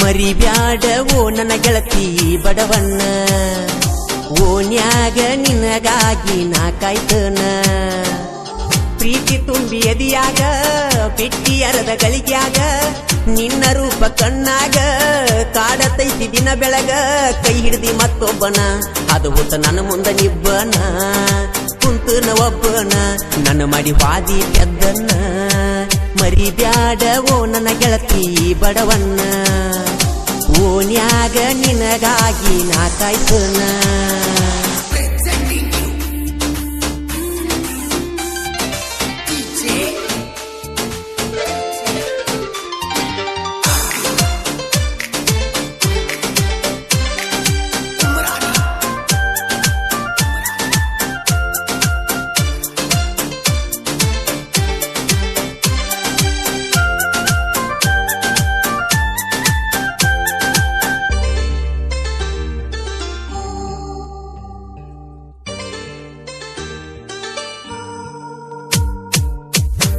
ಮರಿಬ್ಯಾಡ ಓ ನನ್ನ ಗೆಳತಿ ಬಡವಣ್ಣ ಓನ್ಯಾಗ ನಿನಗಾಗಿ ನಾ ಕಾಯ್ತನ ಪ್ರೀತಿ ತುಂಬಿ ಎದಿಯಾಗ ಬಿಟ್ಟಿ ಅರದ ಗಳಿಗ್ಯಾಗ, ನಿನ್ನ ರೂಪ ಕಣ್ಣಾಗ ಕಾಡತೈತಿ ದಿನ ಬೆಳಗ, ಕೈ ಹಿಡಿದಿ ಮತ್ತೊಬ್ಬನ. ಅದು ಹೊತ್ತ ನನ್ನ ಮುಂದ ನಿಬ್ಬನ ಕುಂತನ ಒಬ್ಬನ ನನ್ನ ಮಾಡಿ ವಾದಿ ಪೆದ್ದನ್ನ ಮರಿಬ್ಯಾಡವೋ ನನ್ನ ಗೆಳತಿ ಬಡವನ್ನ. ಓನ್ಯಾಗ ನಿನಗಾಗಿ ನಾ ಕಾಯ್ತನ.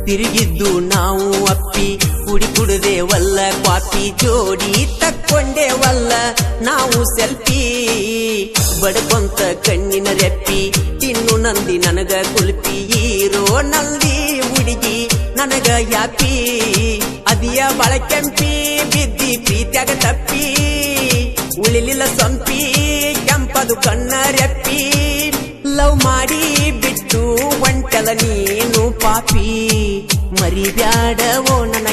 ತಿರುಗಿದ್ದು ನಾವು ಅಪ್ಪಿ ಕುಡಿ ಕುಡದೇವಲ್ಲ ಕಾಪಿ ಜೋಡಿ ತಕ್ಕೊಂಡೇವಲ್ಲ ನಾವು ಸೆಲ್ಫಿ. ಬಡಕೊಂತ ಕಣ್ಣಿನ ರೆಪ್ಪಿ, ತಿನ್ನು ನಂದಿ ನನಗ ಕುಲ್ಪಿ ಈರೋ ನಂದಿ ಹುಡುಗಿ ನನಗ ಯಾಪಿ. ಅದಿಯ ಬಳಕೆಂಪಿ ಬಿದ್ದಿ ಪ್ರೀತ್ಯಾಗ ತಪ್ಪಿ. ಉಳಿಲಿಲ್ಲ ಸಂಪಿ, ಕೆಂಪದು ಕಣ್ಣ ರೆಪ್ಪಿ. ಲವ್ ಮಾಡಿ ಬಿಟ್ಟು ಒಂಟಲ ನೀನು ಪಾಪಿ. ಮರಿಬ್ಯಾಡ ಓ ನನ್ನ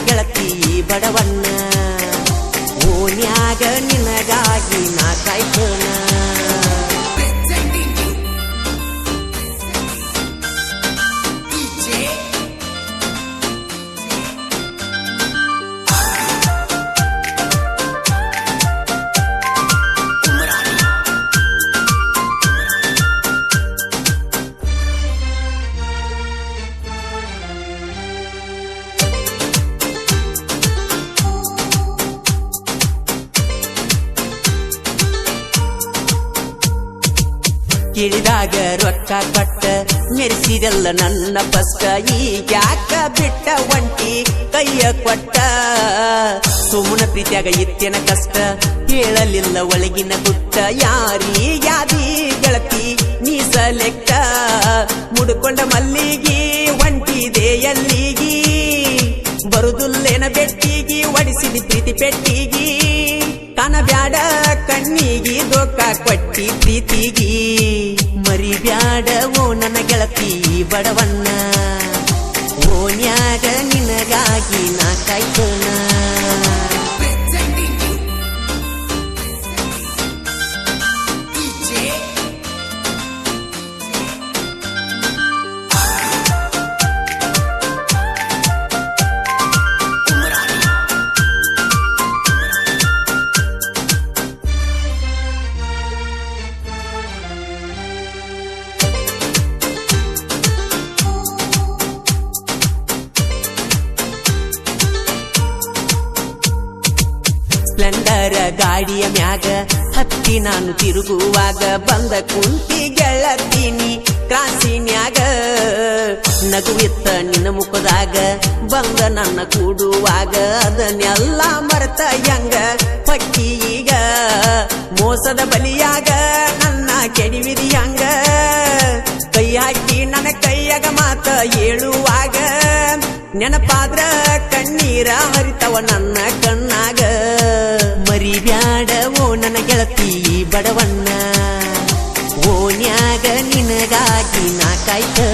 ಕೇಳಿದಾಗ ರೊಕ್ಕ ಕೊಟ್ಟ, ಮೆರೆಸಿದೆಲ್ಲ ನನ್ನ ಪಸ್ಕ. ಈಗ್ಯಾಕ ಬಿಟ್ಟ ಒಂಟಿ ಕೈಯ ಕೊಟ್ಟ. ಸುಮ್ಮನ ಪ್ರೀತಿಯಾಗ ಇತ್ತೇನ ಕಷ್ಟ ಹೇಳಲಿಲ್ಲ ಒಳಗಿನ ಗುಟ್ಟ. ಯಾರಿ ಯಾದಿ ಗೆಳತಿ, ನೀಸ ಲೆಕ್ಕ. ಮುಡ್ಕೊಂಡ ಮಲ್ಲಿಗಿ, ಒಂಟಿದೆ ಎಲ್ಲಿಗಿ. ಬರುದುಲ್ಲೇನ ಬೆಟ್ಟಿಗಿ, ಒಡಿಸಿದ ಪ್ರೀತಿ ಪೆಟ್ಟಿಗಿ. ಕಾಣಬ್ಯಾಡ ಕಣ್ಣಿಗಿ ದೊಕ್ಕ ಕೊಟ್ಟಿ ಪ್ರೀತಿಗಿ ಮರಿಬ್ಯಾಡ ಓ ನನ್ನ ಗೆಳತಿ ಬಡವಣ್ಣ ಓನ್ಯಾಗ ನಿನಗಾಗಿ ನಾ ಕಾಯ್ತನ ಸ್ಪ್ಲೆಂಡರ್ ಗಾಡಿಯ ಮ್ಯಾಗ ಹತ್ತಿ ನಾನು ತಿರುಗುವಾಗ ಬಂದ ಕುಂತಿ ಗೆಳತೀನಿ ಕ್ರಾಸಿನ್ಯಾಗ ನಗುವಿತ್ತ ನಿನ್ನ ಮುಖದಾಗ ಬಂದ ನನ್ನ ಕೂಡುವಾಗ ಅದನ್ನೆಲ್ಲ ಮರೆತ ಹೆಂಗ? ಈಗ ಮೋಸದ ಬಲಿಯಾಗ ನನ್ನ ಕೆಡಿವಿದಿ ಹಂಗ? ಕೈ ಹಾಕಿ ನನ್ನ ಕೈಯಾಗ ಮಾತ ಹೇಳುವಾಗ ನೆನಪಾದ್ರ ಕಣ್ಣೀರ ಹರಿತವ ನನ್ನ ಕಣ್ಣಾಗ. ಗೆಳತಿ ಬಡವಣ್ಣ ಓನ್ಯಾಗ ನಿನಗಾಗಿ ನಾ ಕಾಯ್ತನ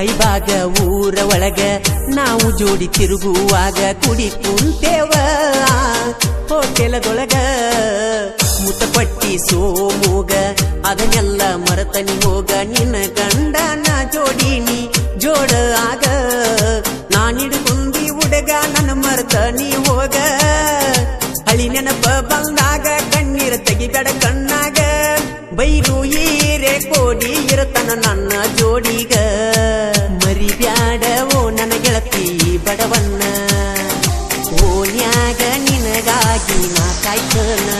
ಸೈಬಾಗ ಊರ ಒಳಗ ನಾವು ಜೋಡಿ ತಿರುಗುವಾಗ ಕುಡಿ ಕುಂತೇವ. ಹೋಟೆಲದೊಳಗ ಮುತಪಟ್ಟಿ ಸೋಮೋಗ, ಅದನ್ನೆಲ್ಲ ಮರತನಿ ಹೋಗ. ನಿನ್ನ ಗಂಡನ ಜೋಡಿ ನೀ ಜೋಡ ಆಗ. ನಾನಿಡ್ಕೊಂಡಿ ಉಡಗ ನನ್ನ ಮರ್ತನಿ ಹೋಗ. ಹಳಿ ನೆನಪ ಬಂದಾಗ, ಕಣ್ಣೀರ ತೆಗಿಬೇಡ ಕಣ್ಣಾಗ. ಬೈರು ಏರೆ ಕೋಡಿ ಇರತನ ನನ್ನ ಜೋಡಿಗ. ಕಾಯ್ತನ Presenting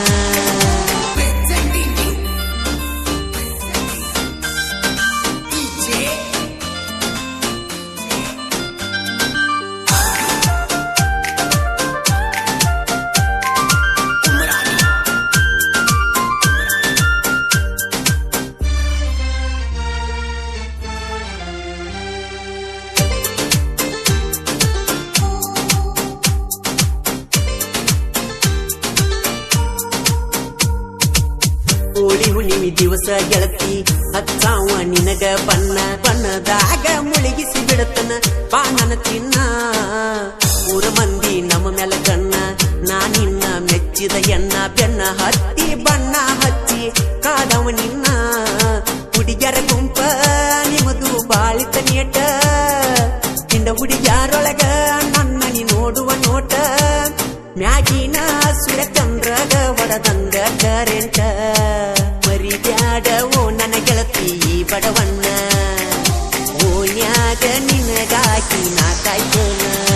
ಹೋಳಿ ಹುಣ್ಣಿಮೆ ದಿವಸ ಗೆಳತಿ, ಹಚ್ಚಾವ ನಿನಗ ಬಣ್ಣ, ಬಣ್ಣದಾಗ ಮುಳುಗಿಸಿ ಬಿಡತನ ಪಾನನ ತಿನ್ನ ಊರ ಮಂದಿ ನಮ್ಮ ಮ್ಯಾಲ ಕಣ್ಣ ನಾ ನಿನ್ನ ಮೆಚ್ಚಿದ ಎಣ್ಣ, ಬೆನ್ನ ಹತ್ತಿ, ಬಣ್ಣ ಹಚ್ಚಿ ಕಾದವ ನಿನ್ನ. ಹುಡುಗ್ಯರ ಗುಂಪ, ನಿಮ್ಮದು ಬಾಳಿತ ನೇಟ ಹಿಂಡ ಹುಡುಗ್ಯಾರೊಳಗ ನನ್ನ ನೋಡುವ ನೋಟ. ಮ್ಯಾಗಿನ ಸೂರ್ಯಚಂದ್ರಗ ಒಡದಂಗ ಕರೆಂಟ. ಬಡವಣ್ಣ. ಓನ್ಯಾಗ ನಿನಗಾಗಿ ನಾ ಕಾಯ್ತೇನ